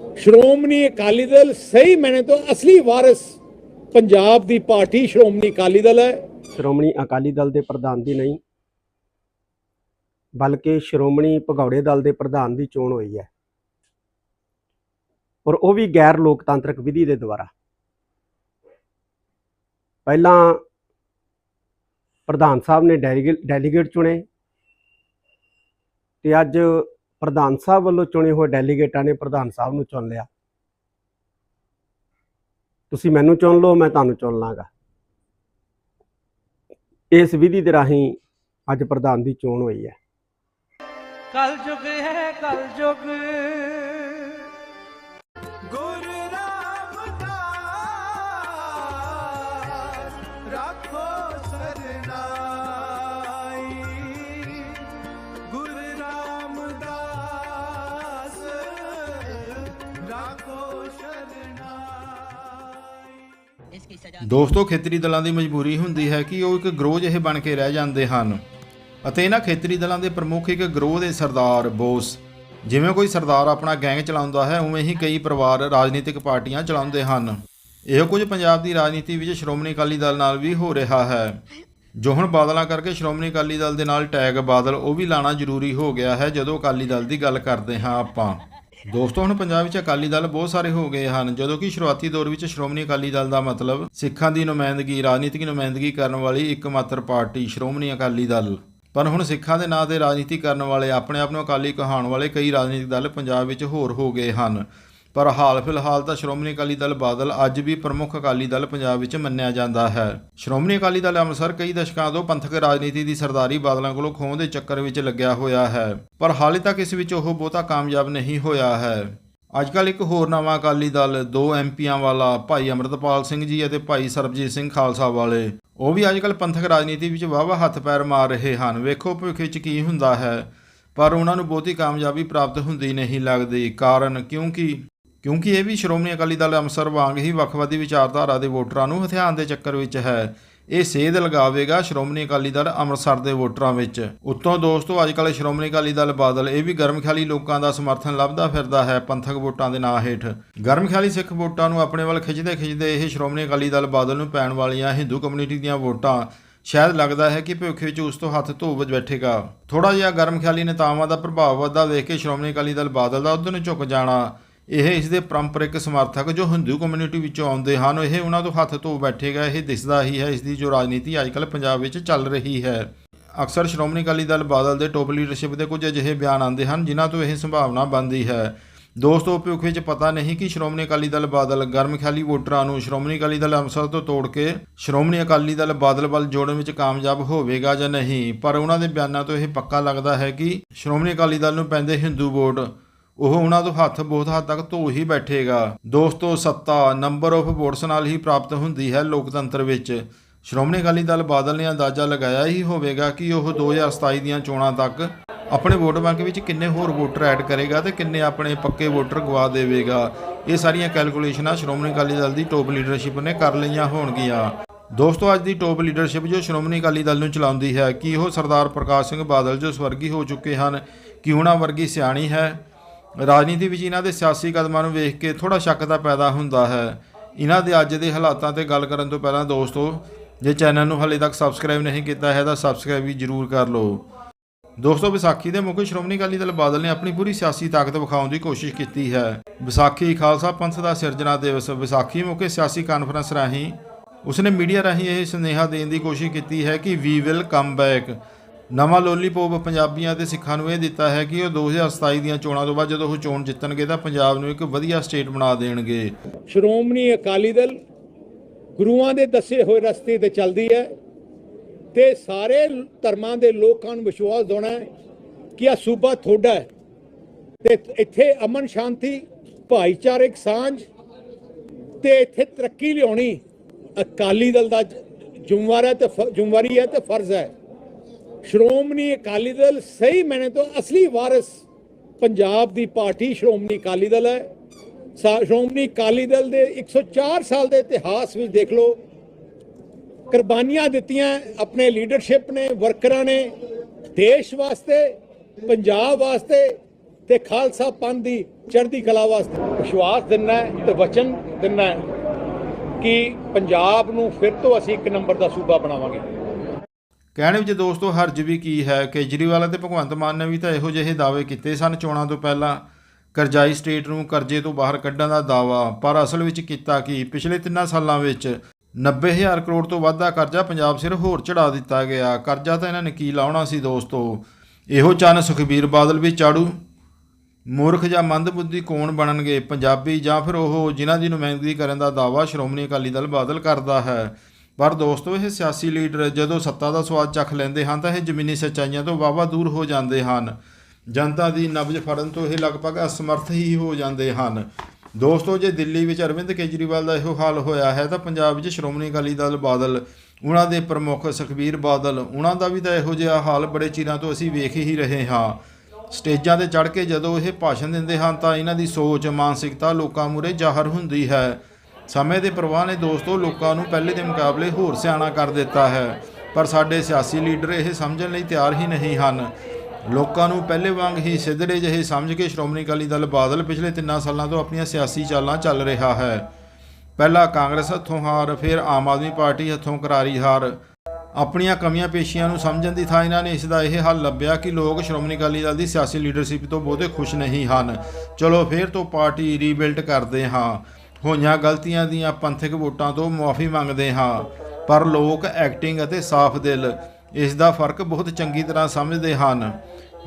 ਸ਼੍ਰੋਮਣੀ ਅਕਾਲੀ ਦਲ ਸਹੀ ਮੈਨੇ ਤੋਂ ਅਸਲੀ ਵਾਰਿਸ ਪੰਜਾਬ ਦੀ ਪਾਰਟੀ ਸ਼੍ਰੋਮਣੀ ਅਕਾਲੀ ਦਲ ਹੈ। ਸ਼੍ਰੋਮਣੀ ਅਕਾਲੀ ਦਲ ਦੇ ਪ੍ਰਧਾਨ ਦੀ ਨਹੀਂ, ਬਲਕਿ ਸ਼੍ਰੋਮਣੀ ਭਗੌੜੇ ਦਲ ਦੇ ਪ੍ਰਧਾਨ ਦੀ ਚੋਣ ਹੋਈ ਹੈ। ਔਰ ਉਹ ਵੀ ਗੈਰ ਲੋਕਤਾਂਤਰਿਕ ਵਿਧੀ ਦੇ ਦੁਆਰਾ। ਪਹਿਲਾਂ ਪ੍ਰਧਾਨ ਸਾਹਿਬ ਨੇ ਡੈਲੀਗੇਟ ਡੈਲੀਗੇਟ ਚੁਣੇ, ਤੇ ਅੱਜ ਪ੍ਰਧਾਨ ਸਾਹਿਬ ਵੱਲੋਂ ਚੁਣੇ ਹੋਏ ਡੈਲੀਗੇਟਾਂ ਨੇ ਪ੍ਰਧਾਨ ਸਾਹਿਬ ਨੂੰ ਚੁਣ ਲਿਆ। ਤੁਸੀਂ ਮੈਨੂੰ ਚੁਣ ਲਓ, ਮੈਂ ਤੁਹਾਨੂੰ ਚੁਣ ਲਾਂਗਾ। ਇਸ ਵਿਧੀ ਦੇ ਰਾਹੀਂ ਅੱਜ ਪ੍ਰਧਾਨ ਦੀ ਚੋਣ ਹੋਈ ਹੈ। ਕਲ ਯੁਗ ਹੈ ਕਲ ਯੁਗ ਦੋਸਤੋ ਖੇਤਰੀ ਦਲਾਂ ਦੀ ਮਜਬੂਰੀ ਹੁੰਦੀ ਹੈ ਕਿ ਉਹ ਇੱਕ ਗਰੋਹ ਜਿਹੇ ਬਣ ਕੇ ਰਹਿ ਜਾਂਦੇ ਹਨ। ਅਤੇ ਇਹਨਾਂ ਖੇਤਰੀ ਦਲਾਂ ਦੇ ਪ੍ਰਮੁੱਖ ਇੱਕ ਗਰੋਹ ਦੇ ਸਰਦਾਰ ਬੋਸ। ਜਿਵੇਂ ਕੋਈ ਸਰਦਾਰ ਆਪਣਾ ਗੈਂਗ ਚਲਾਉਂਦਾ ਹੈ ਉਵੇਂ ਹੀ ਕਈ ਪਰਿਵਾਰ ਰਾਜਨੀਤਿਕ ਪਾਰਟੀਆਂ ਚਲਾਉਂਦੇ ਹਨ। ਇਹੋ ਕੁਝ ਪੰਜਾਬ ਦੀ ਰਾਜਨੀਤੀ ਵਿੱਚ ਸ਼੍ਰੋਮਣੀ ਅਕਾਲੀ ਦਲ ਨਾਲ ਵੀ ਹੋ ਰਿਹਾ ਹੈ। ਜੋ ਹੁਣ ਬਾਦਲਾਂ ਕਰਕੇ ਸ਼੍ਰੋਮਣੀ ਅਕਾਲੀ ਦਲ ਦੇ ਨਾਲ ਟੈਗ ਬਾਦਲ ਉਹ ਵੀ ਲਾਣਾ ਜ਼ਰੂਰੀ ਹੋ ਗਿਆ ਹੈ ਜਦੋਂ ਅਕਾਲੀ ਦਲ ਦੀ ਗੱਲ ਕਰਦੇ ਹਾਂ ਆਪਾਂ। ਦੋਸਤੋ, ਹੁਣ ਪੰਜਾਬ ਵਿੱਚ ਅਕਾਲੀ ਦਲ ਬਹੁਤ ਸਾਰੇ ਹੋ ਗਏ ਹਨ, ਜਦੋਂ ਕਿ ਸ਼ੁਰੂਆਤੀ ਦੌਰ ਵਿੱਚ ਸ਼੍ਰੋਮਣੀ ਅਕਾਲੀ ਦਲ ਦਾ ਮਤਲਬ ਸਿੱਖਾਂ ਦੀ ਨੁਮਾਇੰਦਗੀ, ਰਾਜਨੀਤਿਕ ਨੁਮਾਇੰਦਗੀ ਕਰਨ ਵਾਲੀ ਇੱਕਮਾਤਰ ਪਾਰਟੀ ਸ਼੍ਰੋਮਣੀ ਅਕਾਲੀ ਦਲ। ਪਰ ਹੁਣ ਸਿੱਖਾਂ ਦੇ ਨਾਂ ਤੇ ਰਾਜਨੀਤੀ ਕਰਨ ਵਾਲੇ ਆਪਣੇ ਆਪ ਨੂੰ ਅਕਾਲੀ ਕਹਾਉਣ ਵਾਲੇ ਕਈ ਰਾਜਨੀਤਿਕ ਦਲ ਪੰਜਾਬ ਵਿੱਚ ਹੋਰ ਹੋ ਗਏ ਹਨ। ਪਰ ਹਾਲ ਫਿਲਹਾਲ ਤਾਂ ਸ਼੍ਰੋਮਣੀ ਅਕਾਲੀ ਦਲ ਬਾਦਲ ਅੱਜ ਵੀ ਪ੍ਰਮੁੱਖ ਅਕਾਲੀ ਦਲ ਪੰਜਾਬ ਵਿੱਚ ਮੰਨਿਆ ਜਾਂਦਾ ਹੈ। ਸ਼੍ਰੋਮਣੀ ਅਕਾਲੀ ਦਲ ਅੰਮ੍ਰਿਤਸਰ ਕਈ ਦਸ਼ਕਾਂ ਤੋਂ ਪੰਥਕ ਰਾਜਨੀਤੀ ਦੀ ਸਰਦਾਰੀ ਬਾਦਲਾਂ ਕੋਲੋਂ ਖੋਹ ਦੇ ਚੱਕਰ ਵਿੱਚ ਲੱਗਿਆ ਹੋਇਆ ਹੈ, ਪਰ ਹਾਲੇ ਤੱਕ ਇਸ ਵਿੱਚ ਉਹ ਬਹੁਤਾ ਕਾਮਯਾਬ ਨਹੀਂ ਹੋਇਆ ਹੈ। ਅੱਜਕੱਲ ਇੱਕ ਹੋਰ ਨਵਾਂ ਅਕਾਲੀ ਦਲ, ਦੋ ਐਮਪੀਆਂ ਵਾਲਾ ਭਾਈ ਅਮਰਤਪਾਲ ਸਿੰਘ ਜੀ ਅਤੇ ਭਾਈ ਸਰਬਜੀਤ ਸਿੰਘ ਖਾਲਸਾ ਵਾਲੇ, ਉਹ ਵੀ ਅੱਜਕੱਲ ਪੰਥਕ ਰਾਜਨੀਤੀ ਵਿੱਚ ਵਾਹਵਾ ਹੱਥ ਪੈਰ ਮਾਰ ਰਹੇ ਹਨ। ਵੇਖੋ ਭਵਿੱਖ ਵਿੱਚ ਕੀ ਹੁੰਦਾ ਹੈ, ਪਰ ਉਹਨਾਂ ਨੂੰ ਬਹੁਤੀ ਕਾਮਯਾਬੀ ਪ੍ਰਾਪਤ ਹੁੰਦੀ ਨਹੀਂ ਲੱਗਦੀ। ਕਾਰਨ ਕਿਉਂਕਿ ਕਿਉਂਕਿ ਇਹ ਵੀ ਸ਼੍ਰੋਮਣੀ ਅਕਾਲੀ ਦਲ ਅੰਮ੍ਰਿਤਸਰ ਵਾਂਗ ਹੀ ਵੱਖਵਾਦੀ ਵਿਚਾਰਧਾਰਾ ਦੇ ਵੋਟਰਾਂ ਨੂੰ ਹਥਿਆਉਣ ਦੇ ਚੱਕਰ ਵਿੱਚ ਹੈ। ਇਹ ਸੇਧ ਲਗਾਵੇਗਾ ਸ਼੍ਰੋਮਣੀ ਅਕਾਲੀ ਦਲ ਅੰਮ੍ਰਿਤਸਰ ਦੇ ਵੋਟਰਾਂ ਵਿੱਚ। ਉੱਤੋਂ ਦੋਸਤੋ ਅੱਜਕੱਲ ਸ਼੍ਰੋਮਣੀ ਅਕਾਲੀ ਦਲ ਬਾਦਲ ਇਹ ਵੀ ਗਰਮ ਖਿਆਲੀ ਲੋਕਾਂ ਦਾ ਸਮਰਥਨ ਲੱਭਦਾ ਫਿਰਦਾ ਹੈ ਪੰਥਕ ਵੋਟਾਂ ਦੇ ਨਾਂ ਹੇਠ। ਗਰਮ ਖਿਆਲੀ ਸਿੱਖ ਵੋਟਾਂ ਨੂੰ ਆਪਣੇ ਵੱਲ ਖਿੱਚਦੇ ਖਿੱਚਦੇ ਇਹ ਸ਼੍ਰੋਮਣੀ ਅਕਾਲੀ ਦਲ ਬਾਦਲ ਨੂੰ ਪੈਣ ਵਾਲੀਆਂ ਹਿੰਦੂ ਕਮਿਊਨਿਟੀ ਦੀਆਂ ਵੋਟਾਂ ਸ਼ਾਇਦ ਲੱਗਦਾ ਹੈ ਕਿ ਭਵਿੱਖ ਵਿੱਚ ਉਸ ਤੋਂ ਹੱਥ ਧੋ ਬੈਠੇਗਾ। ਥੋੜਾ ਜਿਹਾ ਗਰਮ ਖਿਆਲੀ ਨੇਤਾਵਾਂ ਦਾ ਪ੍ਰਭਾਵ ਵੱਧਦਾ ਵੇਖ ਕੇ ਸ਼੍ਰੋਮਣੀ ਅਕਾਲੀ ਦਲ ਬਾਦਲ ਦਾ ਉਧਰ ਨੂੰ ਝੁਕ ਜਾਣਾ। ਇਹ ਇਸ ਦੇ ਪਰੰਪਰਿਕ ਸਮਰਥਕ ਜੋ ਹਿੰਦੂ ਕਮਿਊਨਿਟੀ ਵਿੱਚੋਂ ਆਉਂਦੇ ਹਨ, ਇਹ ਉਹਨਾਂ ਤੋਂ ਹੱਥ ਧੋ ਬੈਠੇਗਾ ਇਹ ਦਿਸਦਾ ਹੀ ਹੈ, ਇਸ ਦੀ ਜੋ ਰਾਜਨੀਤੀ ਅੱਜਕੱਲ ਪੰਜਾਬ ਵਿੱਚ ਚੱਲ ਰਹੀ ਹੈ। ਅਕਸਰ ਸ਼੍ਰੋਮਣੀ ਅਕਾਲੀ ਦਲ ਬਾਦਲ ਦੇ ਟੋਪ ਲੀਡਰਸ਼ਿਪ ਦੇ ਕੁਝ ਅਜਿਹੇ ਬਿਆਨ ਆਉਂਦੇ ਹਨ, ਜਿਨ੍ਹਾਂ ਤੋਂ ਇਹ ਸੰਭਾਵਨਾ ਬਣਦੀ ਹੈ। ਦੋਸਤੋ, ਭਵਿੱਖ ਵਿੱਚ ਪਤਾ ਨਹੀਂ ਕਿ ਸ਼੍ਰੋਮਣੀ ਅਕਾਲੀ ਦਲ ਬਾਦਲ ਗਰਮ ਖਿਆਲੀ ਵੋਟਰਾਂ ਨੂੰ ਸ਼੍ਰੋਮਣੀ ਅਕਾਲੀ ਦਲ ਅੰਮ੍ਰਿਤਸਰ ਤੋਂ ਤੋੜ ਕੇ ਸ਼੍ਰੋਮਣੀ ਅਕਾਲੀ ਦਲ ਬਾਦਲ ਵੱਲ ਜੋੜਨ ਵਿੱਚ ਕਾਮਯਾਬ ਹੋਵੇਗਾ ਜਾਂ ਨਹੀਂ, ਪਰ ਉਹਨਾਂ ਦੇ ਬਿਆਨਾਂ ਤੋਂ ਇਹ ਪੱਕਾ ਲੱਗਦਾ ਹੈ ਕਿ ਸ਼੍ਰੋਮਣੀ ਅਕਾਲੀ ਦਲ ਨੂੰ ਪੈਂਦੇ ਹਿੰਦੂ ਵੋਟ। ਉਹ ਉਹਨਾਂ ਤੋਂ ਹੱਥ ਬਹੁਤ ਹੱਦ ਤੱਕ ਧੋ ਹੀ ਬੈਠੇਗਾ। ਦੋਸਤੋ, ਸੱਤਾ ਨੰਬਰ ਆਫ ਵੋਟਸ ਨਾਲ ਹੀ ਪ੍ਰਾਪਤ ਹੁੰਦੀ ਹੈ ਲੋਕਤੰਤਰ ਵਿੱਚ। ਸ਼੍ਰੋਮਣੀ ਅਕਾਲੀ ਦਲ ਬਾਦਲ ਨੇ ਅੰਦਾਜ਼ਾ ਲਗਾਇਆ ਹੀ ਹੋਵੇਗਾ ਕਿ ਉਹ 2027 ਦੀਆਂ ਚੋਣਾਂ ਤੱਕ ਆਪਣੇ ਵੋਟ ਬੈਂਕ ਵਿੱਚ ਕਿੰਨੇ ਹੋਰ ਵੋਟਰ ਐਡ ਕਰੇਗਾ ਤੇ ਕਿੰਨੇ ਆਪਣੇ ਪੱਕੇ ਵੋਟਰ ਗਵਾ ਦੇਵੇਗਾ। ਇਹ ਸਾਰੀਆਂ ਕੈਲਕੂਲੇਸ਼ਨਾਂ ਸ਼੍ਰੋਮਣੀ ਅਕਾਲੀ ਦਲ ਦੀ ਟੋਪ ਲੀਡਰਸ਼ਿਪ ਨੇ ਕਰ ਲਈਆਂ ਹੋਣਗੀਆਂ। ਦੋਸਤੋ, ਅੱਜ ਦੀ ਟੋਪ ਲੀਡਰਸ਼ਿਪ ਜੋ ਸ਼੍ਰੋਮਣੀ ਅਕਾਲੀ ਦਲ ਨੂੰ ਚਲਾਉਂਦੀ ਹੈ, ਕਿ ਉਹ ਸਰਦਾਰ ਪ੍ਰਕਾਸ਼ ਸਿੰਘ ਬਾਦਲ ਜੋ ਸਵਰਗੀ ਹੋ ਚੁੱਕੇ ਹਨ, ਕਿ ਉਹਨਾਂ ਵਰਗੀ ਸਿਆਣੀ ਹੈ? ਰਾਜਨੀਤੀ ਵਿੱਚ ਇਹਨਾਂ ਦੇ ਸਿਆਸੀ ਕਦਮਾਂ ਨੂੰ ਵੇਖ ਕੇ ਥੋੜਾ ਸ਼ੱਕ ਤਾਂ ਪੈਦਾ ਹੁੰਦਾ ਹੈ। ਇਹਨਾਂ ਦੇ ਅੱਜ ਦੇ ਹਾਲਾਤਾਂ ਤੇ ਗੱਲ ਕਰਨ ਤੋਂ ਪਹਿਲਾਂ ਦੋਸਤੋ, ਜੇ ਚੈਨਲ ਨੂੰ ਹਾਲੇ ਤੱਕ ਸਬਸਕ੍ਰਾਈਬ ਨਹੀਂ ਕੀਤਾ ਹੈ ਤਾਂ ਸਬਸਕ੍ਰਾਈਬ ਵੀ ਜਰੂਰ ਕਰ ਲਓ। ਦੋਸਤੋ, ਵਿਸਾਖੀ ਦੇ ਮੌਕੇ ਸ਼੍ਰੋਮਣੀ ਅਕਾਲੀ ਦਲ ਬਾਦਲ ਨੇ ਆਪਣੀ ਪੂਰੀ ਸਿਆਸੀ ਤਾਕਤ ਵਿਖਾਉਣ ਦੀ ਕੋਸ਼ਿਸ਼ ਕੀਤੀ ਹੈ। ਵਿਸਾਖੀ ਖਾਲਸਾ ਪੰਥ ਦਾ ਸਿਰਜਣਾ ਦਿਵਸ ਵਿਸਾਖੀ ਮੌਕੇ ਸਿਆਸੀ ਕਾਨਫਰੰਸ ਰਾਹੀਂ, ਉਸਨੇ ਮੀਡੀਆ ਰਾਹੀਂ ਇਹ ਸੁਨੇਹਾ ਦੇਣ ਦੀ ਕੋਸ਼ਿਸ਼ ਕੀਤੀ ਹੈ ਕਿ ਵੀ ਵਿਲ ਕਮ ਬੈਕ ਨਵਾਂ ਲੋਲੀਪੋਪ ਪੰਜਾਬੀਆਂ ਤੇ ਸਿੱਖਾਂ ਨੂੰ ਇਹ ਦਿੱਤਾ ਹੈ ਕਿ ਉਹ 2027 ਦੀਆਂ ਚੋਣਾਂ ਤੋਂ ਬਾਅਦ ਜਦੋਂ ਉਹ ਚੋਣ ਜਿੱਤਣਗੇ ਤਾਂ ਪੰਜਾਬ ਨੂੰ ਇੱਕ ਵਧੀਆ ਸਟੇਟ ਬਣਾ ਦੇਣਗੇ। ਸ਼੍ਰੋਮਣੀ ਅਕਾਲੀ ਦਲ ਗੁਰੂਆਂ ਦੇ ਦੱਸੇ ਹੋਏ ਰਸਤੇ ਤੇ ਚੱਲਦੀ ਹੈ ਤੇ ਸਾਰੇ ਧਰਮਾਂ ਦੇ ਲੋਕਾਂ ਨੂੰ ਵਿਸ਼ਵਾਸ ਦਿਵਾਉਣਾ ਹੈ ਕਿ ਆ ਸੂਬਾ ਤੁਹਾਡਾ ਹੈ। ਤੇ ਇੱਥੇ ਅਮਨ ਸ਼ਾਂਤੀ ਭਾਈਚਾਰਕ ਸਾਂਝ ਤੇ ਇੱਥੇ ਤਰੱਕੀ ਲਿਆਉਣੀ ਅਕਾਲੀ ਦਲ ਦਾ ਜ਼ਿੰਮੇਵਾਰ ਹੈ ਤੇ ਫ- ਜ਼ਿੰਮੇਵਾਰੀ ਹੈ ਤੇ ਫਰਜ਼ ਹੈ। ਸ਼੍ਰੋਮਣੀ ਅਕਾਲੀ ਦਲ ਸਹੀ ਮੈਨੇ ਤੋਂ ਅਸਲੀ ਵਾਰਿਸ ਪੰਜਾਬ ਦੀ ਪਾਰਟੀ ਸ਼੍ਰੋਮਣੀ ਅਕਾਲੀ ਦਲ ਹੈ। ਸਾ- ਸ਼੍ਰੋਮਣੀ ਅਕਾਲੀ ਦਲ ਦੇ 104 ਸਾਲ ਦੇ ਇਤਿਹਾਸ ਵਿੱਚ ਦੇਖ ਲਓ, ਕੁਰਬਾਨੀਆਂ ਦਿੱਤੀਆਂ ਆਪਣੇ ਲੀਡਰਸ਼ਿਪ ਨੇ, ਵਰਕਰਾਂ ਨੇ, ਦੇਸ਼ ਵਾਸਤੇ, ਪੰਜਾਬ ਵਾਸਤੇ ਤੇ ਖਾਲਸਾ ਪੰਥ ਦੀ ਚੜ੍ਹਦੀ ਕਲਾ ਵਾਸਤੇ। ਵਿਸ਼ਵਾਸ ਦਿੰਨਾ ਹੈ ਤੇ ਵਚਨ ਦਿੰਨਾ ਕਿ ਪੰਜਾਬ ਨੂੰ ਫਿਰ ਤੋਂ ਅਸੀਂ ਇੱਕ ਨੰਬਰ ਦਾ ਸੂਬਾ ਬਣਾਵਾਂਗੇ। ਕਹਿਣ ਵਿੱਚ ਦੋਸਤੋ, ਹਰਜ ਵੀ ਕੀ ਹੈ ਕੇਜਰੀਵਾਲ ਅਤੇ ਭਗਵੰਤ ਮਾਨ ਨੇ ਵੀ ਤਾਂ ਇਹੋ ਜਿਹੇ ਦਾਅਵੇ ਕੀਤੇ ਸਨ ਚੋਣਾਂ ਤੋਂ ਪਹਿਲਾਂ। ਕਰਜ਼ਾਈ ਸਟੇਟ ਨੂੰ ਕਰਜ਼ੇ ਤੋਂ ਬਾਹਰ ਕੱਢਣ ਦਾ ਦਾਅਵਾ, ਪਰ ਅਸਲ ਵਿੱਚ ਕੀਤਾ ਕਿ? ਪਿਛਲੇ 3 ਸਾਲਾਂ ਵਿੱਚ 90000 ਕਰੋੜ ਤੋਂ ਵੱਧ ਦਾ ਕਰਜ਼ਾ ਪੰਜਾਬ ਸਿਰ ਹੋਰ ਚੜਾ ਦਿੱਤਾ ਗਿਆ। ਕਰਜ਼ਾ ਤਾਂ ਇਹਨਾਂ ਨੇ ਕੀ ਲਾਉਣਾ ਸੀ ਦੋਸਤੋ? ਇਹੋ ਚੰਨ ਸੁਖਬੀਰ ਬਾਦਲ ਵੀ ਚਾੜੂ। ਮੂਰਖ ਜਾਂ ਮੰਦਬੁੱਧੀ ਕੌਣ ਬਣਨਗੇ? ਪੰਜਾਬੀ ਜਾਂ ਫਿਰ ਉਹ ਜਿਨ੍ਹਾਂ ਦੀ ਨੁਮਾਇੰਦਗੀ ਕਰਨ ਦਾ ਦਾਅਵਾ ਸ਼੍ਰੋਮਣੀ ਅਕਾਲੀ ਦਲ ਬਾਦਲ ਕਰਦਾ ਹੈ। ਪਰ ਦੋਸਤੋ, ਇਹ ਸਿਆਸੀ ਲੀਡਰ ਜਦੋਂ ਸੱਤਾ ਦਾ ਸਵਾਦ ਚੱਖ ਲੈਂਦੇ ਹਨ, ਤਾਂ ਇਹ ਜ਼ਮੀਨੀ ਸੱਚਾਈਆਂ ਤੋਂ ਵਾਵਾ ਦੂਰ ਹੋ ਜਾਂਦੇ ਹਨ। ਜਨਤਾ ਦੀ ਨਬਜ਼ ਫੜਨ ਤੋਂ ਇਹ ਲਗਭਗ ਅਸਮਰਥ ਹੀ ਹੋ ਜਾਂਦੇ ਹਨ। ਦੋਸਤੋ, ਜੇ ਦਿੱਲੀ ਵਿੱਚ ਅਰਵਿੰਦ ਕੇਜਰੀਵਾਲ ਦਾ ਇਹੋ ਹਾਲ ਹੋਇਆ ਹੈ, ਤਾਂ ਪੰਜਾਬ ਵਿੱਚ ਸ਼੍ਰੋਮਣੀ ਅਕਾਲੀ ਦਲ ਬਾਦਲ ਉਹਨਾਂ ਦੇ ਪ੍ਰਮੁੱਖ ਸੁਖਬੀਰ ਬਾਦਲ ਉਹਨਾਂ ਦਾ ਵੀ ਤਾਂ ਇਹੋ ਜਿਹਾ ਹਾਲ ਬੜੇ ਚਿਰਾਂ ਤੋਂ ਅਸੀਂ ਵੇਖ ਹੀ ਰਹੇ ਹਾਂ। ਸਟੇਜਾਂ ਤੇ ਚੜ੍ਹ ਕੇ ਜਦੋਂ ਇਹ ਭਾਸ਼ਣ ਦਿੰਦੇ ਹਨ, ਤਾਂ ਇਹਨਾਂ ਦੀ ਸੋਚ, ਮਾਨਸਿਕਤਾ ਲੋਕਾਂ ਮੂਰੇ ਜ਼ਾਹਰ ਹੁੰਦੀ ਹੈ। ਸਮੇਂ ਦੇ ਪ੍ਰਵਾਹ ਨੇ ਦੋਸਤੋ ਲੋਕਾਂ ਨੂੰ ਪਹਿਲੇ ਦੇ ਮੁਕਾਬਲੇ ਹੋਰ ਸਿਆਣਾ ਕਰ ਦਿੱਤਾ ਹੈ। ਪਰ ਸਾਡੇ ਸਿਆਸੀ ਲੀਡਰ ਇਹ ਸਮਝਣ ਲਈ ਤਿਆਰ ਹੀ ਨਹੀਂ ਹਨ। ਲੋਕਾਂ ਨੂੰ ਪਹਿਲੇ ਵਾਂਗ ਹੀ ਸਿੱਧੜੇ ਜਿਹੇ ਸਮਝ ਕੇ ਸ਼੍ਰੋਮਣੀ ਅਕਾਲੀ ਦਲ ਬਾਦਲ ਪਿਛਲੇ 3 ਸਾਲਾਂ ਤੋਂ ਆਪਣੀਆਂ ਸਿਆਸੀ ਚਾਲਾਂ ਚੱਲ ਰਿਹਾ ਹੈ। ਪਹਿਲਾਂ ਕਾਂਗਰਸ ਹੱਥੋਂ ਹਾਰ, ਫਿਰ ਆਮ ਆਦਮੀ ਪਾਰਟੀ ਹੱਥੋਂ ਕਰਾਰੀ ਹਾਰ। ਆਪਣੀਆਂ ਕਮੀਆਂ ਪੇਸ਼ੀਆਂ ਨੂੰ ਸਮਝਣ ਦੀ ਥਾਂ ਇਹਨਾਂ ਨੇ ਇਸ ਦਾ ਇਹ ਹੱਲ ਲੱਭਿਆ ਕਿ ਲੋਕ ਸ਼੍ਰੋਮਣੀ ਅਕਾਲੀ ਦਲ ਦੀ ਸਿਆਸੀ ਲੀਡਰਸ਼ਿਪ ਤੋਂ ਬਹੁਤੇ ਖੁਸ਼ ਨਹੀਂ ਹਨ। ਚਲੋ ਫਿਰ ਤੋਂ ਪਾਰਟੀ ਰੀਬਿਲਡ ਕਰਦੇ ਹਾਂ। ਹੋਈਆਂ ਗਲਤੀਆਂ ਦੀਆਂ ਪੰਥਕ ਵੋਟਾਂ ਤੋਂ ਮੁਆਫੀ ਮੰਗਦੇ ਹਾਂ। ਪਰ ਲੋਕ ਐਕਟਿੰਗ ਅਤੇ ਸਾਫ਼ ਦਿਲ, ਇਸ ਦਾ ਫ਼ਰਕ ਬਹੁਤ ਚੰਗੀ ਤਰ੍ਹਾਂ ਸਮਝਦੇ ਹਨ।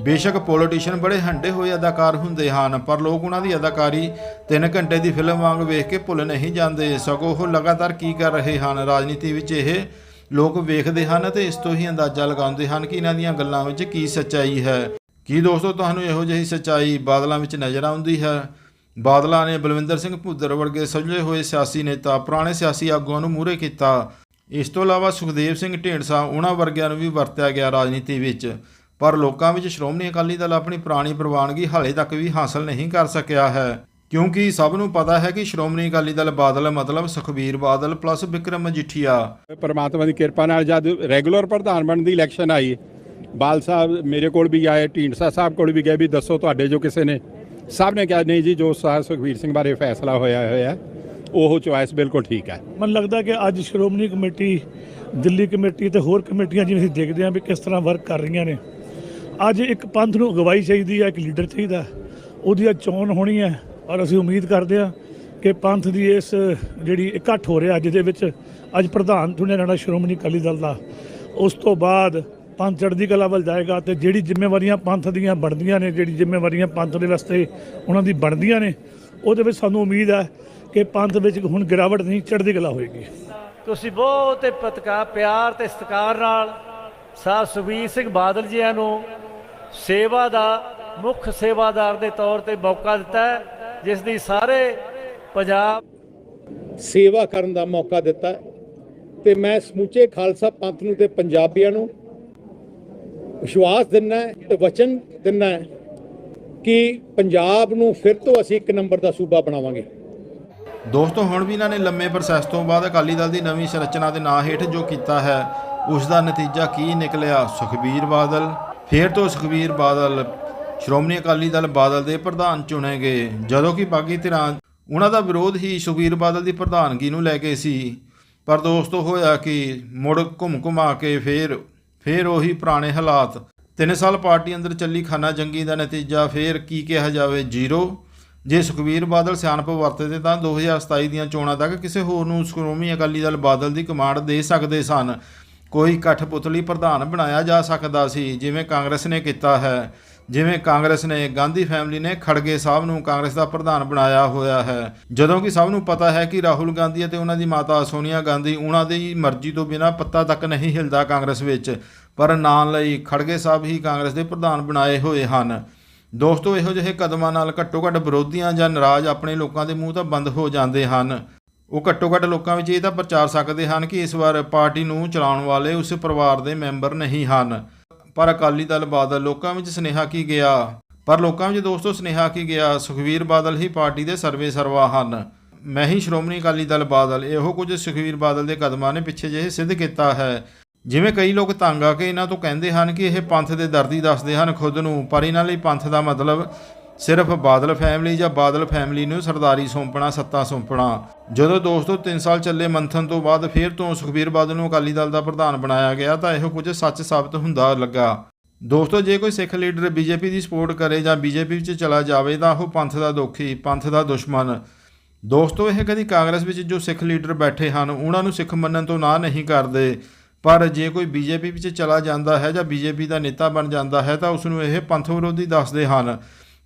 ਬੇਸ਼ੱਕ ਪੋਲੀਟੀਸ਼ੀਅਨ ਬੜੇ ਹੰਡੇ ਹੋਏ ਅਦਾਕਾਰ ਹੁੰਦੇ ਹਨ, ਪਰ ਲੋਕ ਉਹਨਾਂ ਦੀ ਅਦਾਕਾਰੀ 3 ਘੰਟੇ ਦੀ ਫਿਲਮ ਵਾਂਗ ਵੇਖ ਕੇ ਭੁੱਲ ਨਹੀਂ ਜਾਂਦੇ। ਸਗੋਂ ਉਹ ਲਗਾਤਾਰ ਕੀ ਕਰ ਰਹੇ ਹਨ? ਰਾਜਨੀਤੀ ਵਿੱਚ ਇਹ ਲੋਕ ਵੇਖਦੇ ਹਨ ਤੇ ਇਸ ਤੋਂ ਹੀ ਅੰਦਾਜ਼ਾ ਲਗਾਉਂਦੇ ਹਨ ਕਿ ਇਹਨਾਂ ਦੀਆਂ ਗੱਲਾਂ ਵਿੱਚ ਕੀ ਸੱਚਾਈ ਹੈ। ਕੀ ਦੋਸਤੋ, ਤੁਹਾਨੂੰ ਇਹੋ ਜਿਹੀ ਸੱਚਾਈ ਬਾਦਲਾਂ ਵਿੱਚ ਨਜ਼ਰ ਆਉਂਦੀ ਹੈ? ਬਾਦਲਾਂ ਨੇ ਬਲਵਿੰਦਰ ਸਿੰਘ ਭੁੱਦਰ ਵਰਗੇ ਸਜਲੇ ਹੋਏ ਸਿਆਸੀ ਨੇਤਾ ਪੁਰਾਣੇ ਸਿਆਸੀ ਆਗੂਆਂ ਨੂੰ ਮੂਹਰੇ ਕੀਤਾ। ਇਸ ਤੋਂ ਇਲਾਵਾ ਸੁਖਦੇਵ ਸਿੰਘ ਢੀਂਡਸਾ ਉਹਨਾਂ ਵਰਗਿਆਂ ਨੂੰ ਵੀ ਵਰਤਿਆ ਗਿਆ ਰਾਜਨੀਤੀ ਵਿੱਚ। ਪਰ ਲੋਕਾਂ ਵਿੱਚ ਸ਼੍ਰੋਮਣੀ ਅਕਾਲੀ ਦਲ ਆਪਣੀ ਪੁਰਾਣੀ ਪ੍ਰਵਾਨਗੀ ਹਾਲੇ ਤੱਕ ਵੀ ਹਾਸਲ ਨਹੀਂ ਕਰ ਸਕਿਆ ਹੈ। ਕਿਉਂਕਿ ਸਭ ਨੂੰ ਪਤਾ ਹੈ ਕਿ ਸ਼੍ਰੋਮਣੀ ਅਕਾਲੀ ਦਲ ਬਾਦਲ ਮਤਲਬ ਸੁਖਬੀਰ ਬਾਦਲ ਪਲੱਸ ਵਿਕਰਮ ਮਜੀਠੀਆ ਪਰਮਾਤਮਾ ਦੀ ਕਿਰਪਾ ਨਾਲ ਜਦ ਰੈਗੂਲਰ ਪ੍ਰਧਾਨ ਬਣਨ ਦੀ ਇਲੈਕਸ਼ਨ ਆਈ ਬਾਲ ਸਾਹਿਬ ਮੇਰੇ ਕੋਲ ਵੀ ਆਏ, ਢੀਂਡਸਾ ਸਾਹਿਬ ਕੋਲ ਵੀ ਗਏ ਵੀ ਦੱਸੋ ਤੁਹਾਡੇ ਜੋ ਕਿਸੇ ਨੇ ਸਭ ਨੇ ਕਿਹਾ ਨਹੀਂ ਜੀ ਜੋ ਸਾਹਿਬ ਸੁਖਵੀਰ ਸਿੰਘ ਬਾਰੇ ਫੈਸਲਾ ਹੋਇਆ ਹੋਇਆ ਹੈ, ਉਹ ਚੁਆਇਸ ਬਿਲਕੁਲ ਠੀਕ ਹੈ। ਮੈਨੂੰ ਲੱਗਦਾ ਕਿ ਅੱਜ ਸ਼੍ਰੋਮਣੀ ਕਮੇਟੀ ਦਿੱਲੀ ਕਮੇਟੀ ਤੇ ਹੋਰ ਕਮੇਟੀਆਂ ਜਿਵੇਂ ਅਸੀਂ ਦੇਖਦੇ ਹਾਂ ਵੀ ਕਿਸ ਤਰ੍ਹਾਂ ਵਰਕ ਕਰ ਰਹੀਆਂ ਨੇ। ਅੱਜ ਇੱਕ ਪੰਥ ਨੂੰ ਅਗਵਾਈ ਚਾਹੀਦੀ ਹੈ ਇੱਕ ਲੀਡਰ ਚਾਹੀਦਾ ਉਹਦੀ ਅੱਜ ਚੋਣ ਹੋਣੀ ਹੈ ਔਰ ਅਸੀਂ ਉਮੀਦ ਕਰਦੇ ਹਾਂ ਕਿ ਪੰਥ ਦੀ ਇਸ ਜਿਹੜੀ ਇਕੱਠ ਹੋ ਰਿਹਾ ਅੱਜ ਦੇ ਵਿੱਚ ਅੱਜ ਪ੍ਰਧਾਨ ਚੁਣਿਆ ਜਾਣਾ ਸ਼੍ਰੋਮਣੀ ਅਕਾਲੀ ਦਲ ਦਾ। ਉਸ ਤੋਂ ਬਾਅਦ ਪੰਥ ਚੜ੍ਹਦੀ ਕਲਾ ਵੱਲ ਜਾਏਗਾ ਤੇ ਜਿਹੜੀ ਜ਼ਿੰਮੇਵਾਰੀਆਂ ਪੰਥ ਦੀਆਂ ਬਣਦੀਆਂ ਨੇ ਜਿਹੜੀ ਜ਼ਿੰਮੇਵਾਰੀਆਂ ਪੰਥ ਦੇ ਵਾਸਤੇ ਉਹਨਾਂ ਦੀ ਬਣਦੀਆਂ ਨੇ ਉਹਦੇ ਵਿੱਚ ਸਾਨੂੰ ਉਮੀਦ ਹੈ ਕਿ ਪੰਥ ਵਿੱਚ ਹੁਣ ਗਿਰਾਵਟ ਨਹੀਂ ਚੜ੍ਹਦੀ ਕਲਾ ਹੋਏਗੀ। ਤੁਸੀਂ ਬਹੁਤ ਹੀ ਪਤਕਾ ਪਿਆਰ ਤੇ ਸਤਿਕਾਰ ਨਾਲ ਸਾਹਿਬ ਸੁਖਬੀਰ ਸਿੰਘ ਬਾਦਲ ਜੀਆਂ ਨੂੰ ਸੇਵਾ ਦਾ ਮੁੱਖ ਸੇਵਾਦਾਰ ਦੇ ਤੌਰ ਤੇ ਮੌਕਾ ਦਿੱਤਾ ਜਿਸ ਦੀ ਸਾਰੇ ਪੰਜਾਬ ਸੇਵਾ ਕਰਨ ਦਾ ਮੌਕਾ ਦਿੱਤਾ ਤੇ ਮੈਂ ਸਮੁੱਚੇ ਖਾਲਸਾ ਪੰਥ ਨੂੰ ਤੇ ਪੰਜਾਬੀਆਂ ਨੂੰ ਵਿਸ਼ਵਾਸ ਦਿੰਨਾ ਤੇ ਵਚਨ ਦਿੰਨਾ ਕਿ ਪੰਜਾਬ ਨੂੰ ਫਿਰ ਤੋਂ ਅਸੀਂ ਇੱਕ ਨੰਬਰ ਦਾ ਸੂਬਾ ਬਣਾਵਾਂਗੇ। ਦੋਸਤੋ, ਹੁਣ ਵੀ ਇਹਨਾਂ ਨੇ ਲੰਮੇ ਪ੍ਰੋਸੈਸ ਤੋਂ ਬਾਅਦ ਅਕਾਲੀ ਦਲ ਦੀ ਨਵੀਂ ਸੰਰਚਨਾ ਦੇ ਨਾਂ ਹੇਠ ਜੋ ਕੀਤਾ ਹੈ, ਉਸ ਦਾ ਨਤੀਜਾ ਕੀ ਨਿਕਲਿਆ? ਸੁਖਬੀਰ ਬਾਦਲ। ਫੇਰ ਤੋਂ ਸੁਖਬੀਰ ਬਾਦਲ, ਸ਼੍ਰੋਮਣੀ ਅਕਾਲੀ ਦਲ ਬਾਦਲ ਦੇ ਪ੍ਰਧਾਨ ਚੁਣੇ ਗਏ। ਜਦੋਂ ਕਿ ਬਾਗੀ ਧਿਰਾਂ ਉਹਨਾਂ ਦਾ ਵਿਰੋਧ ਹੀ ਸੁਖਬੀਰ ਬਾਦਲ ਦੀ ਪ੍ਰਧਾਨਗੀ ਨੂੰ ਲੈ ਕੇ ਸੀ। ਪਰ ਦੋਸਤੋ, ਹੋਇਆ ਕਿ? ਮੁੜ ਘੁੰਮ ਘੁਮਾ ਕੇ ਫੇਰ ਫੇਰ ਉਹੀ ਪੁਰਾਣੇ ਹਾਲਾਤ। ਤਿੰਨ ਸਾਲ ਪਾਰਟੀ ਅੰਦਰ ਚੱਲੀ ਖਾਨਾ ਜੰਗੀ ਦਾ ਨਤੀਜਾ, ਫੇਰ ਕੀ ਕਿਹਾ ਜਾਵੇ? ਜ਼ੀਰੋ। ਜੇ ਸੁਖਬੀਰ ਬਾਦਲ ਸਿਆਣਪ ਵਰਤਦੇ ਤਾਂ 2027 ਦੀਆਂ ਚੋਣਾਂ ਤੱਕ ਕਿਸੇ ਹੋਰ ਨੂੰ ਸ਼੍ਰੋਮਣੀ ਅਕਾਲੀ ਦਲ ਬਾਦਲ ਦੀ ਕਮਾਂਡ ਦੇ ਸਕਦੇ ਸਨ। ਕੋਈ ਕਠਪੁਤਲੀ ਪ੍ਰਧਾਨ ਬਣਾਇਆ ਜਾ ਸਕਦਾ ਸੀ, ਜਿਵੇਂ ਕਾਂਗਰਸ ਨੇ ਕੀਤਾ ਹੈ। ਜਿਵੇਂ ਕਾਂਗਰਸ ਨੇ ਗਾਂਧੀ ਫੈਮਿਲੀ ਨੇ ਖੜਗੇ ਸਾਹਿਬ ਨੂੰ ਕਾਂਗਰਸ ਦਾ ਪ੍ਰਧਾਨ ਬਣਾਇਆ ਹੋਇਆ ਹੈ। ਜਦੋਂ ਕਿ ਸਭ ਨੂੰ ਪਤਾ ਹੈ ਕਿ ਰਾਹੁਲ ਗਾਂਧੀ ਅਤੇ ਉਹਨਾਂ ਦੀ ਮਾਤਾ ਸੋਨੀਆ ਗਾਂਧੀ ਉਹਨਾਂ ਦੀ ਮਰਜ਼ੀ ਤੋਂ ਬਿਨਾਂ ਪੱਤਾ ਤੱਕ ਨਹੀਂ ਹਿਲਦਾ ਕਾਂਗਰਸ ਵਿੱਚ, ਪਰ ਨਾਂ ਲਈ ਖੜਗੇ ਸਾਹਿਬ ਹੀ ਕਾਂਗਰਸ ਦੇ ਪ੍ਰਧਾਨ ਬਣਾਏ ਹੋਏ ਹਨ। ਦੋਸਤੋ, ਇਹੋ ਜਿਹੇ ਕਦਮਾਂ ਨਾਲ ਘੱਟੋ ਘੱਟ ਵਿਰੋਧੀਆਂ ਜਾਂ ਨਾਰਾਜ਼ ਆਪਣੇ ਲੋਕਾਂ ਦੇ ਮੂੰਹ ਤਾਂ ਬੰਦ ਹੋ ਜਾਂਦੇ ਹਨ। ਉਹ ਘੱਟੋ ਘੱਟ ਲੋਕਾਂ ਵਿੱਚ ਇਹ ਤਾਂ ਪ੍ਰਚਾਰ ਸਕਦੇ ਹਨ ਕਿ ਇਸ ਵਾਰ ਪਾਰਟੀ ਨੂੰ ਚਲਾਉਣ ਵਾਲੇ ਉਸ ਪਰਿਵਾਰ ਦੇ ਮੈਂਬਰ ਨਹੀਂ ਹਨ। ਪਰ ਅਕਾਲੀ ਦਲ ਬਾਦਲ ਲੋਕਾਂ ਵਿੱਚ ਸੁਨੇਹਾ ਕੀ ਗਿਆ? ਪਰ ਲੋਕਾਂ ਵਿੱਚ ਦੋਸਤੋ ਸੁਨੇਹਾ ਕੀ ਗਿਆ? ਸੁਖਵੀਰ ਬਾਦਲ ਹੀ ਪਾਰਟੀ ਦੇ ਸਰਵੇ ਸਰਵਾ ਹਨ। ਮੈਂ ਹੀ ਸ਼੍ਰੋਮਣੀ ਅਕਾਲੀ ਦਲ ਬਾਦਲ, ਇਹੋ ਕੁਝ ਸੁਖਵੀਰ ਬਾਦਲ ਦੇ ਕਦਮਾਂ ਨੇ ਪਿੱਛੇ ਜਿਹੇ ਸਿੱਧ ਕੀਤਾ ਹੈ। ਜਿਵੇਂ ਕਈ ਲੋਕ ਤੰਗ ਆ ਕੇ ਇਹਨਾਂ ਤੋਂ ਕਹਿੰਦੇ ਹਨ ਕਿ ਇਹ ਪੰਥ ਦੇ ਦਰਦੀ ਦੱਸਦੇ ਹਨ ਖੁਦ ਨੂੰ, ਪਰ ਇਹਨਾਂ ਲਈ ਪੰਥ ਦਾ ਮਤਲਬ ਸਿਰਫ ਬਾਦਲ ਫੈਮਿਲੀ ਜਾਂ ਬਾਦਲ ਫੈਮਿਲੀ ਨੂੰ ਸਰਦਾਰੀ ਸੌਂਪਣਾ, ਸੱਤਾ ਸੌਂਪਣਾ। ਜਦੋਂ ਦੋਸਤੋ 3 ਸਾਲ ਚੱਲੇ ਮੰਥਨ ਤੋਂ ਬਾਅਦ ਫਿਰ ਤੋਂ ਸੁਖਬੀਰ ਬਾਦਲ ਨੂੰ ਅਕਾਲੀ ਦਲ ਦਾ ਪ੍ਰਧਾਨ ਬਣਾਇਆ ਗਿਆ ਤਾਂ ਇਹੋ ਕੁਝ ਸੱਚ ਸਾਬਤ ਹੁੰਦਾ ਲੱਗਾ। ਦੋਸਤੋ, ਜੇ ਕੋਈ ਸਿੱਖ ਲੀਡਰ ਬੀਜੇਪੀ ਦੀ ਸਪੋਰਟ ਕਰੇ ਜਾਂ ਬੀਜੇਪੀ ਵਿੱਚ ਚਲਾ ਜਾਵੇ ਤਾਂ ਉਹ ਪੰਥ ਦਾ ਦੋਖੀ, ਪੰਥ ਦਾ ਦੁਸ਼ਮਣ। ਦੋਸਤੋ, ਇਹ ਕਦੀ ਕਾਂਗਰਸ ਵਿੱਚ ਜੋ ਸਿੱਖ ਲੀਡਰ ਬੈਠੇ ਹਨ, ਉਹਨਾਂ ਨੂੰ ਸਿੱਖ ਮੰਨਣ ਤੋਂ ਨਾ ਨਹੀਂ ਕਰਦੇ। ਪਰ ਜੇ ਕੋਈ ਬੀਜੇਪੀ ਵਿੱਚ ਚਲਾ ਜਾਂਦਾ ਹੈ ਜਾਂ ਬੀਜੇਪੀ ਦਾ ਨੇਤਾ ਬਣ ਜਾਂਦਾ ਹੈ ਤਾਂ ਉਸ ਨੂੰ ਇਹ ਪੰਥ ਵਿਰੋਧੀ ਦੱਸਦੇ ਹਨ।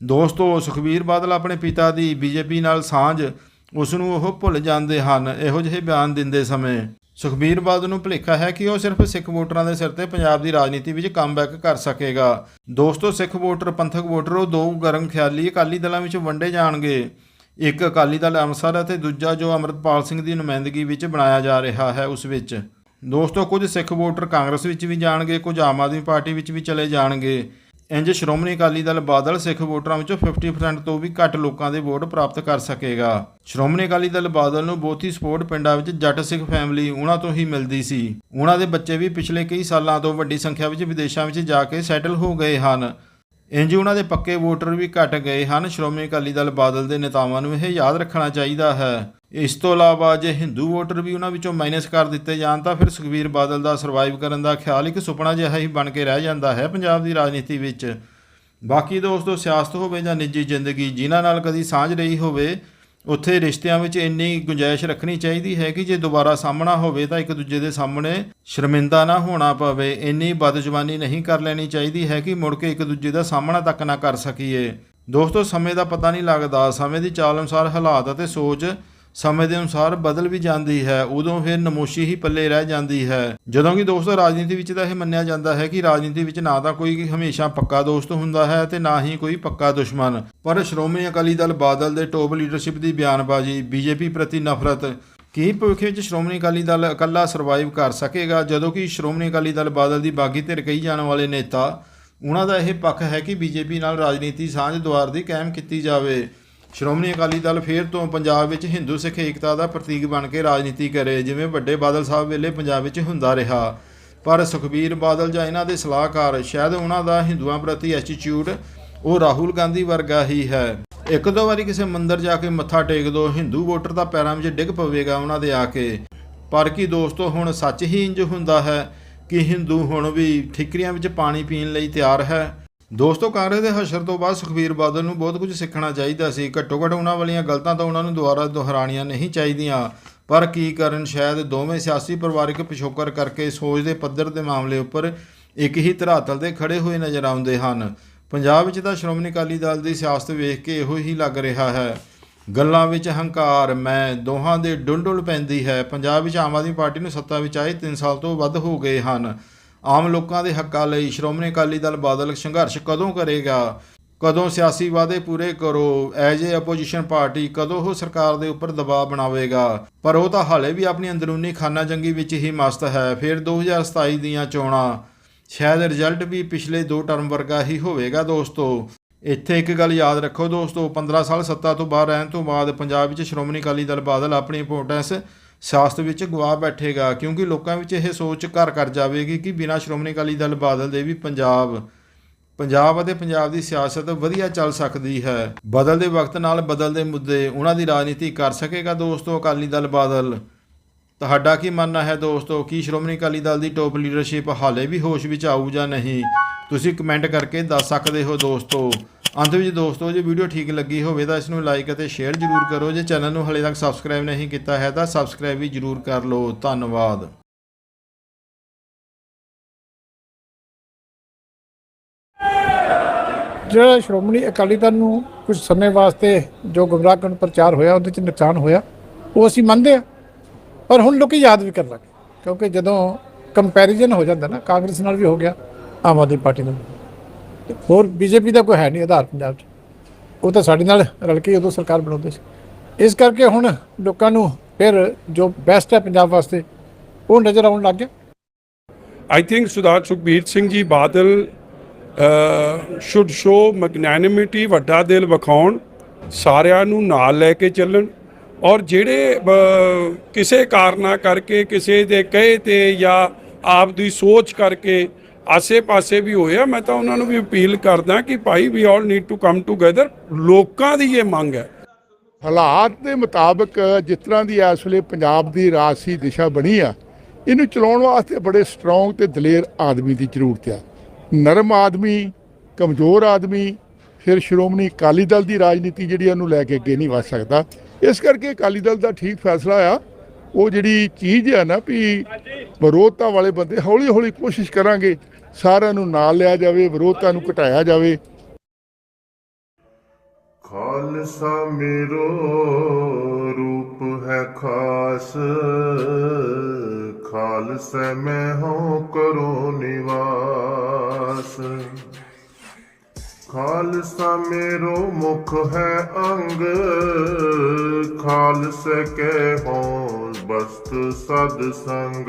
ਦੋਸਤੋ, ਸੁਖਬੀਰ ਬਾਦਲ ਆਪਣੇ ਪਿਤਾ ਦੀ ਬੀਜੇਪੀ ਨਾਲ ਸਾਂਝ ਉਸ ਨੂੰ ਉਹ ਭੁੱਲ ਜਾਂਦੇ ਹਨ। ਇਹੋ ਜਿਹੇ ਬਿਆਨ ਦਿੰਦੇ ਸਮੇਂ ਸੁਖਬੀਰ ਬਾਦਲ ਨੂੰ ਭੁਲੇਖਾ ਹੈ ਕਿ ਉਹ ਸਿਰਫ ਸਿੱਖ ਵੋਟਰਾਂ ਦੇ ਸਿਰ ਤੇ ਪੰਜਾਬ ਦੀ ਰਾਜਨੀਤੀ ਵਿੱਚ ਕਮਬੈਕ ਕਰ ਸਕੇਗਾ। ਦੋਸਤੋ, ਸਿੱਖ ਵੋਟਰ, ਪੰਥਕ ਵੋਟਰ, ਉਹ ਦੋ ਗਰਮ ਖਿਆਲੀ ਅਕਾਲੀ ਦਲਾਂ ਵਿੱਚ ਵੰਡੇ ਜਾਣਗੇ। ਇੱਕ ਅਕਾਲੀ ਦਲ ਅੰਮ੍ਰਿਤਸਰ ਅਤੇ ਦੂਜਾ ਜੋ ਅਮਰਤਪਾਲ ਸਿੰਘ ਦੀ ਨੁਮਾਇੰਦਗੀ ਵਿੱਚ ਬਣਾਇਆ ਜਾ ਰਿਹਾ ਹੈ, ਉਸ ਵਿੱਚ। ਦੋਸਤੋ, ਕੁਝ ਸਿੱਖ ਵੋਟਰ ਕਾਂਗਰਸ ਵਿੱਚ ਵੀ ਜਾਣਗੇ, ਕੁਝ ਆਮ ਆਦਮੀ ਪਾਰਟੀ ਵਿੱਚ ਵੀ ਚਲੇ ਜਾਣਗੇ। ਇੰਜ ਸ਼੍ਰੋਮਣੀ ਅਕਾਲੀ ਦਲ ਬਾਦਲ ਸਿੱਖ ਵੋਟਰਾਂ ਵਿੱਚੋਂ 50% ਤੋਂ ਵੀ ਘੱਟ ਲੋਕਾਂ ਦੇ ਵੋਟ ਪ੍ਰਾਪਤ ਕਰ ਸਕੇਗਾ। ਸ਼੍ਰੋਮਣੀ ਅਕਾਲੀ ਦਲ ਬਾਦਲ ਨੂੰ ਬਹੁਤੀ ਸਪੋਰਟ ਪਿੰਡਾਂ ਵਿੱਚ ਜੱਟ ਸਿੱਖ ਫੈਮਿਲੀ ਉਹਨਾਂ ਤੋਂ ਹੀ ਮਿਲਦੀ ਸੀ। ਉਹਨਾਂ ਦੇ ਬੱਚੇ ਵੀ ਪਿਛਲੇ ਕਈ ਸਾਲਾਂ ਤੋਂ ਵੱਡੀ ਸੰਖਿਆ ਵਿੱਚ ਵਿਦੇਸ਼ਾਂ ਵਿੱਚ ਜਾ ਕੇ ਸੈਟਲ ਹੋ ਗਏ ਹਨ। ਇੰਜ ਉਹਨਾਂ ਦੇ ਪੱਕੇ ਵੋਟਰ ਵੀ ਘਟ ਗਏ ਹਨ। ਸ਼੍ਰੋਮਣੀ ਅਕਾਲੀ ਦਲ ਬਾਦਲ ਦੇ ਨੇਤਾਵਾਂ ਨੂੰ ਇਹ ਯਾਦ ਰੱਖਣਾ ਚਾਹੀਦਾ ਹੈ। ਇਸ ਤੋਂ ਇਲਾਵਾ ਜੇ ਹਿੰਦੂ ਵੋਟਰ ਵੀ ਉਹਨਾਂ ਵਿੱਚੋਂ ਮਾਈਨਸ ਕਰ ਦਿੱਤੇ ਜਾਣ, ਤਾਂ ਫਿਰ ਸੁਖਬੀਰ ਬਾਦਲ ਦਾ ਸਰਵਾਈਵ ਕਰਨ ਦਾ ਖਿਆਲ ਇੱਕ ਸੁਪਨਾ ਜਿਹਾ ਹੀ ਬਣ ਕੇ ਰਹਿ ਜਾਂਦਾ ਹੈ ਪੰਜਾਬ ਦੀ ਰਾਜਨੀਤੀ ਵਿੱਚ। ਬਾਕੀ ਦੋਸਤੋ, ਸਿਆਸਤ ਹੋਵੇ ਜਾਂ ਨਿੱਜੀ ਜ਼ਿੰਦਗੀ, ਜਿਨ੍ਹਾਂ ਨਾਲ ਕਦੀ ਸਾਂਝ ਰਹੀ ਹੋਵੇ, ਉੱਥੇ ਰਿਸ਼ਤਿਆਂ ਵਿੱਚ ਇੰਨੀ ਗੁੰਜਾਇਸ਼ ਰੱਖਣੀ ਚਾਹੀਦੀ ਹੈ ਕਿ ਜੇ ਦੁਬਾਰਾ ਸਾਹਮਣਾ ਹੋਵੇ, ਤਾਂ ਇੱਕ ਦੂਜੇ ਦੇ ਸਾਹਮਣੇ ਸ਼ਰਮਿੰਦਾ ਨਾ ਹੋਣਾ ਪਵੇ। ਇੰਨੀ ਬਦਜ਼ੁਬਾਨੀ ਨਹੀਂ ਕਰ ਲੈਣੀ ਚਾਹੀਦੀ ਹੈ ਕਿ ਮੁੜ ਕੇ ਇੱਕ ਦੂਜੇ ਦਾ ਸਾਹਮਣਾ ਤੱਕ ਨਾ ਕਰ ਸਕੀਏ। ਦੋਸਤੋ, ਸਮੇਂ ਦਾ ਪਤਾ ਨਹੀਂ ਲੱਗਦਾ। ਸਮੇਂ ਦੀ ਚਾਲ ਅਨੁਸਾਰ ਹਾਲਾਤ ਅਤੇ ਸੋਚ ਸਮੇਂ ਦੇ ਅਨੁਸਾਰ ਬਦਲ ਵੀ ਜਾਂਦੀ ਹੈ, ਉਦੋਂ ਫਿਰ ਨਮੋਸ਼ੀ ਹੀ ਪੱਲੇ ਰਹਿ ਜਾਂਦੀ ਹੈ। ਜਦੋਂ ਕਿ ਦੋਸਤੋ, ਰਾਜਨੀਤੀ ਵਿੱਚ ਤਾਂ ਇਹ ਮੰਨਿਆ ਜਾਂਦਾ ਹੈ ਕਿ ਰਾਜਨੀਤੀ ਵਿੱਚ ਨਾ ਤਾਂ ਕੋਈ ਹਮੇਸ਼ਾ ਪੱਕਾ ਦੋਸਤ ਹੁੰਦਾ ਹੈ ਤੇ ਨਾ ਹੀ ਕੋਈ ਪੱਕਾ ਦੁਸ਼ਮਣ। ਪਰ ਸ਼੍ਰੋਮਣੀ ਅਕਾਲੀ ਦਲ ਬਾਦਲ ਦੇ ਟੋਪ ਲੀਡਰਸ਼ਿਪ ਦੀ ਬਿਆਨਬਾਜ਼ੀ, ਬੀਜੇਪੀ ਪ੍ਰਤੀ ਨਫ਼ਰਤ, ਕੀ ਭਵਿੱਖ ਵਿੱਚ ਸ਼੍ਰੋਮਣੀ ਅਕਾਲੀ ਦਲ ਇਕੱਲਾ ਸਰਵਾਈਵ ਕਰ ਸਕੇਗਾ? ਜਦੋਂ ਕਿ ਸ਼੍ਰੋਮਣੀ ਅਕਾਲੀ ਦਲ ਬਾਦਲ ਦੀ ਬਾਗੀ ਧਿਰ ਕਹੀ ਜਾਣ ਵਾਲੇ ਨੇਤਾ, ਉਹਨਾਂ ਦਾ ਇਹ ਪੱਖ ਹੈ ਕਿ ਬੀਜੇਪੀ ਨਾਲ ਰਾਜਨੀਤੀ ਸਾਂਝ ਦੁਆਰ ਦੀ ਕਾਇਮ ਕੀਤੀ ਜਾਵੇ। ਸ਼੍ਰੋਮਣੀ ਅਕਾਲੀ ਦਲ ਫੇਰ ਤੋਂ ਪੰਜਾਬ ਵਿੱਚ ਹਿੰਦੂ ਸਿੱਖ ਏਕਤਾ ਦਾ ਪ੍ਰਤੀਕ ਬਣ ਕੇ ਰਾਜਨੀਤੀ ਕਰੇ, ਜਿਵੇਂ ਵੱਡੇ ਬਾਦਲ ਸਾਹਿਬ ਵੇਲੇ ਪੰਜਾਬ ਵਿੱਚ ਹੁੰਦਾ ਰਿਹਾ। ਪਰ ਸੁਖਬੀਰ ਬਾਦਲ ਜਾਂ ਇਹਨਾਂ ਦੇ ਸਲਾਹਕਾਰ, ਸ਼ਾਇਦ ਉਹਨਾਂ ਦਾ ਹਿੰਦੂਆਂ ਪ੍ਰਤੀ ਐਟੀਟਿਊਡ ਉਹ ਰਾਹੁਲ ਗਾਂਧੀ ਵਰਗਾ ਹੀ ਹੈ। ਇੱਕ ਦੋ ਵਾਰੀ ਕਿਸੇ ਮੰਦਰ ਜਾ ਕੇ ਮੱਥਾ ਟੇਕ ਦੋ, ਹਿੰਦੂ ਵੋਟਰ ਦਾ ਪੈਰਾਂ ਵਿੱਚ ਡਿੱਗ ਪਵੇਗਾ ਉਹਨਾਂ ਦੇ ਆ ਕੇ। ਪਰ ਕੀ ਦੋਸਤੋ, ਹੁਣ ਸੱਚ ਹੀ ਇੰਜ ਹੁੰਦਾ ਹੈ ਕਿ ਹਿੰਦੂ ਹੁਣ ਵੀ ਠਿਕਰੀਆਂ ਵਿੱਚ ਪਾਣੀ ਪੀਣ ਲਈ ਤਿਆਰ ਹੈ? ਦੋਸਤੋ, ਕਾਂਗਰਸ ਦੇ ਹਸ਼ਰ ਤੋਂ ਬਾਅਦ ਸੁਖਬੀਰ ਬਾਦਲ ਨੂੰ ਬਹੁਤ ਕੁਝ ਸਿੱਖਣਾ ਚਾਹੀਦਾ ਸੀ। ਘੱਟੋ ਘੱਟ ਉਹਨਾਂ ਵਾਲੀਆਂ ਗਲਤਾਂ ਤਾਂ ਉਹਨਾਂ ਨੂੰ ਦੁਬਾਰਾ ਦੁਹਰਾਉਣੀਆਂ ਨਹੀਂ ਚਾਹੀਦੀਆਂ। ਪਰ ਕੀ ਕਰਨ? ਸ਼ਾਇਦ ਦੋਵੇਂ ਸਿਆਸੀ ਪਰਿਵਾਰਕ ਪਿਛੋਕਰ ਕਰਕੇ ਸੋਚ ਦੇ ਪੱਧਰ ਦੇ ਮਾਮਲੇ ਉੱਪਰ ਇੱਕ ਹੀ ਧਰਾਤਲ ਤੇ ਖੜੇ ਹੋਏ ਨਜ਼ਰ ਆਉਂਦੇ ਹਨ। ਪੰਜਾਬ ਵਿੱਚ ਤਾਂ ਸ਼੍ਰੋਮਣੀ ਅਕਾਲੀ ਦਲ ਦੀ ਸਿਆਸਤ ਵੇਖ ਕੇ ਇਹੋ ਹੀ ਲੱਗ ਰਿਹਾ ਹੈ। ਗੱਲਾਂ ਵਿੱਚ ਹੰਕਾਰ, ਮੈਂ, ਦੋਹਾਂ ਦੇ ਡੁੰਡੁਲ ਪੈਂਦੀ ਹੈ। ਪੰਜਾਬ ਵਿੱਚ ਆਮ ਆਦਮੀ ਪਾਰਟੀ ਨੂੰ ਸੱਤਾ ਵਿੱਚ ਆਏ 3 ਸਾਲ ਤੋਂ ਵੱਧ ਹੋ ਗਏ ਹਨ। ਆਮ ਲੋਕਾਂ ਦੇ ਹੱਕਾਂ ਲਈ ਸ਼੍ਰੋਮਣੀ ਅਕਾਲੀ ਦਲ ਬਾਦਲ ਸੰਘਰਸ਼ ਕਦੋਂ ਕਰੇਗਾ? ਕਦੋਂ ਸਿਆਸੀ ਵਾਅਦੇ ਪੂਰੇ ਕਰੋ? ਐਜ ਏ ਆਪੋਜੀਸ਼ਨ ਪਾਰਟੀ ਕਦੋਂ ਉਹ ਸਰਕਾਰ ਦੇ ਉੱਪਰ ਦਬਾਅ ਬਣਾਵੇਗਾ? ਪਰ ਉਹ ਤਾਂ ਹਾਲੇ ਵੀ ਆਪਣੀ ਅੰਦਰੂਨੀ ਖਾਨਾ ਜੰਗੀ ਵਿੱਚ ਹੀ ਮਸਤ ਹੈ। ਫਿਰ 2027 ਦੀਆਂ ਚੋਣਾਂ। ਸ਼ਾਇਦ ਰਿਜ਼ਲਟ ਵੀ ਪਿਛਲੇ ਦੋ ਟਰਮ ਵਰਗਾ ਹੀ ਹੋਵੇਗਾ ਦੋਸਤੋ। ਇੱਥੇ ਇੱਕ ਗੱਲ ਯਾਦ ਰੱਖੋ ਦੋਸਤੋ 15 ਸਾਲ ਸੱਤਾ ਤੋਂ ਬਾਹਰ ਰਹਿਣ ਤੋਂ ਬਾਅਦ ਪੰਜਾਬ ਵਿੱਚ ਸ਼੍ਰੋਮਣੀ ਅਕਾਲੀ ਦਲ ਬਾਦਲ ਆਪਣੀ ਇੰਪੋਰਟੈਂਸ ਸਿਆਸਤ ਵਿੱਚ ਗਵਾ ਬੈਠੇਗਾ, ਕਿਉਂਕਿ ਲੋਕਾਂ ਵਿੱਚ ਇਹ ਸੋਚ ਘਰ ਕਰ ਜਾਵੇਗੀ ਕਿ ਬਿਨਾਂ ਸ਼੍ਰੋਮਣੀ ਅਕਾਲੀ ਦਲ ਬਾਦਲ ਦੇ ਵੀ ਪੰਜਾਬ ਪੰਜਾਬ ਅਤੇ ਪੰਜਾਬ ਦੀ ਸਿਆਸਤ ਵਧੀਆ ਚੱਲ ਸਕਦੀ ਹੈ। ਬਦਲਦੇ ਵਕਤ ਨਾਲ ਬਦਲਦੇ ਮੁੱਦੇ, ਉਹਨਾਂ ਦੀ ਰਾਜਨੀਤੀ ਕਰ ਸਕੇਗਾ ਦੋਸਤੋ ਅਕਾਲੀ ਦਲ ਬਾਦਲ? ਤੁਹਾਡਾ ਕੀ ਮੰਨਣਾ ਹੈ ਦੋਸਤੋ, ਕੀ ਸ਼੍ਰੋਮਣੀ ਅਕਾਲੀ ਦਲ ਦੀ ਟੋਪ ਲੀਡਰਸ਼ਿਪ ਹਾਲੇ ਵੀ ਹੋਸ਼ ਵਿੱਚ ਆਊ ਜਾਂ ਨਹੀਂ? ਤੁਸੀਂ ਕਮੈਂਟ ਕਰਕੇ ਦੱਸ ਸਕਦੇ ਹੋ ਦੋਸਤੋ। ਅੰਤ ਵਿੱਚ ਦੋਸਤੋ, ਜੇ ਵੀਡੀਓ ਠੀਕ ਲੱਗੀ ਹੋਵੇ ਤਾਂ ਇਸ ਨੂੰ ਲਾਈਕ ਅਤੇ ਸ਼ੇਅਰ ਜ਼ਰੂਰ ਕਰੋ। ਜੇ ਚੈਨਲ ਨੂੰ ਹਾਲੇ ਤੱਕ ਸਬਸਕ੍ਰਾਈਬ ਨਹੀਂ ਕੀਤਾ ਹੈ ਤਾਂ ਸਬਸਕ੍ਰਾਈਬ ਵੀ ਜ਼ਰੂਰ ਕਰ ਲਓ। ਧੰਨਵਾਦ। ਜਿਹੜਾ ਸ਼੍ਰੋਮਣੀ ਅਕਾਲੀ ਦਲ ਨੂੰ ਕੁਝ ਸਮੇਂ ਵਾਸਤੇ ਜੋ ਗੁੰਮਰਾਹ ਕਰਨ ਪ੍ਰਚਾਰ ਹੋਇਆ, ਉਹਦੇ ਚ ਨੁਕਸਾਨ ਹੋਇਆ, ਉਹ ਅਸੀਂ ਮੰਨਦੇ ਆ ਪਰ ਹੁਣ ਲੋਕੀ ਯਾਦ ਵੀ ਕਰਨ ਲੱਗੇ। ਕਿਉਂਕਿ ਜਦੋਂ ਕੰਪੈਰੀਜ਼ਨ ਹੋ ਜਾਂਦਾ ਨਾ, ਕਾਂਗਰਸ ਨਾਲ ਵੀ ਹੋ ਗਿਆ ਆਮ ਆਦਮੀ ਪਾਰਟੀ ਨਾਲ ਤੇ ਹੋਰ ਬੀਜੇਪੀ ਦਾ ਕੋਈ ਹੈ ਨਹੀਂ ਆਧਾਰ ਪੰਜਾਬ 'ਚ। ਉਹ ਤਾਂ ਸਾਡੇ ਨਾਲ ਰਲ ਕੇ ਉਦੋਂ ਸਰਕਾਰ ਬਣਾਉਂਦੇ ਸੀ। ਇਸ ਕਰਕੇ ਹੁਣ ਲੋਕਾਂ ਨੂੰ ਫਿਰ ਜੋ ਬੈਸਟ ਹੈ ਪੰਜਾਬ ਵਾਸਤੇ, ਉਹ ਨਜ਼ਰ ਆਉਣ ਲੱਗ ਗਿਆ। I think Sudhar Sukhbir Singh ji Badal should should show ਵੱਡਾ ਦਿਲ ਵਿਖਾਉਣ, ਸਾਰਿਆਂ ਨੂੰ ਨਾਲ ਲੈ ਕੇ ਚੱਲਣ ਔਰ ਜਿਹੜੇ ਕਿਸੇ ਕਾਰਨਾ ਕਰਕੇ, ਕਿਸੇ ਦੇ ਕਹੇ ਤੇ ਜਾਂ ਆਪ ਦੀ ਸੋਚ ਕਰਕੇ ਆਸੇ-ਪਾਸੇ ਵੀ ਹੋਇਆ, ਮੈਂ ਤਾਂ ਉਹਨਾਂ ਨੂੰ ਵੀ ਅਪੀਲ ਕਰਦਾ ਕਿ ਭਾਈ we all need to come together ਲੋਕਾਂ ਦੀ ਇਹ ਮੰਗ ਹੈ। ਹਾਲਾਤ ਦੇ ਮੁਤਾਬਕ ਜਿਸ ਤਰ੍ਹਾਂ ਦੀ ਇਸ ਵੇਲੇ ਪੰਜਾਬ ਦੀ ਰਾਜਸੀ ਦਿਸ਼ਾ ਬਣੀ ਆ, ਇਹਨੂੰ ਚਲਾਉਣ ਵਾਸਤੇ ਬੜੇ ਸਟਰੋਂਗ ਤੇ ਦਲੇਰ ਆਦਮੀ ਦੀ ਜ਼ਰੂਰਤ ਆ। ਨਰਮ ਆਦਮੀ, ਕਮਜ਼ੋਰ ਆਦਮੀ, ਫਿਰ ਸ਼੍ਰੋਮਣੀ ਅਕਾਲੀ ਦਲ ਦੀ ਰਾਜਨੀਤੀ ਜਿਹੜੀ ਆ, ਉਹਨੂੰ ਲੈ ਕੇ ਅੱਗੇ ਨਹੀਂ ਵਧ ਸਕਦਾ। ਇਸ ਕਰਕੇ ਅਕਾਲੀ ਦਲ ਦਾ ਠੀਕ ਫੈਸਲਾ ਆ। ਉਹ ਜਿਹੜੀ ਚੀਜ਼ ਆ ਨਾ ਵੀ ਵਿਰੋਧਤਾ ਵਾਲੇ ਬੰਦੇ ਹੌਲੀ ਹੌਲੀ ਕੋਸ਼ਿਸ਼ ਕਰਾਂਗੇ ਸਾਰਿਆਂ ਨੂੰ ਨਾਲ ਲਿਆ ਜਾਵੇ, ਵਿਰੋਧਤਾ ਨੂੰ ਘਟਾਇਆ ਜਾਵੇ। ਖਾਲਸਾ ਮੇਰੋ, ਰੂਪ ਹੈ ਖਾਸ। ਖਾਲਸਾ ਮੈਂ ਹਉ, ਕਰੋ ਨਿਵਾਸ। ਖਾਲਸਾ ਮੇਰੋ, ਮੁਖ ਹੈ ਅੰਗ। ਖਾਲਸਾ ਕੇ ਹੋ ਬਸਤ ਸਦ ਸੰਗ।